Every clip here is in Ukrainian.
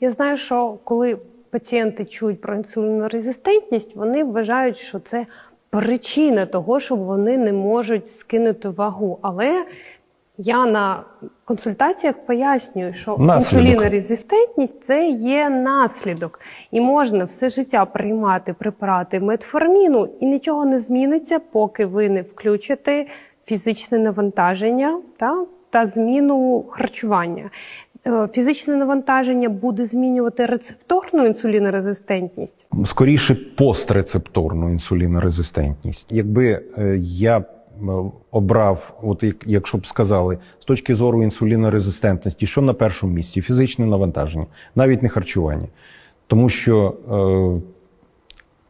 Я знаю, що коли пацієнти чують про інсулінорезистентність, вони вважають, що це причина того, що вони не можуть скинути вагу. Але я на консультаціях пояснюю, що Наслідок. інсулінорезистентність це є наслідок, і можна все життя приймати препарати метформіну, і нічого не зміниться, поки ви не включите фізичне навантаження та, та зміну харчування. Е, Фізичне навантаження буде змінювати рецепторну інсулінорезистентність. скоріше пострецепторну інсулінорезистентність. Якби е, я е, обрав, от як- якщо б сказали, з точки зору інсулінорезистентності, що на першому місці? Фізичне навантаження, навіть не харчування. Тому що е,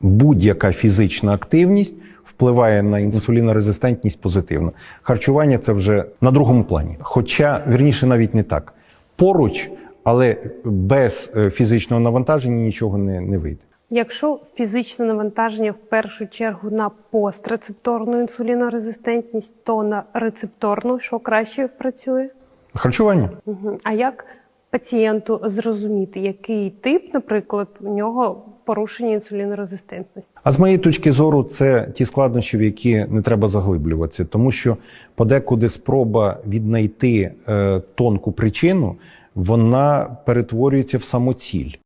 будь-яка фізична активність впливає на інсулінорезистентність позитивно. Харчування це вже на другому плані. Хоча, вірніше, навіть не так. Поруч, але без е, фізичного навантаження нічого не, не вийде. Якщо фізичне навантаження в першу чергу на пострецепторну інсулінорезистентність, то на рецепторну, що краще працює? Харчування. А як пацієнту зрозуміти, який тип, наприклад, у нього порушення інсулінорезистентності? А з моєї точки зору, це ті складнощі, в які не треба заглиблюватися, тому що подекуди спроба віднайти е, тонку причину, вона перетворюється в самоціль.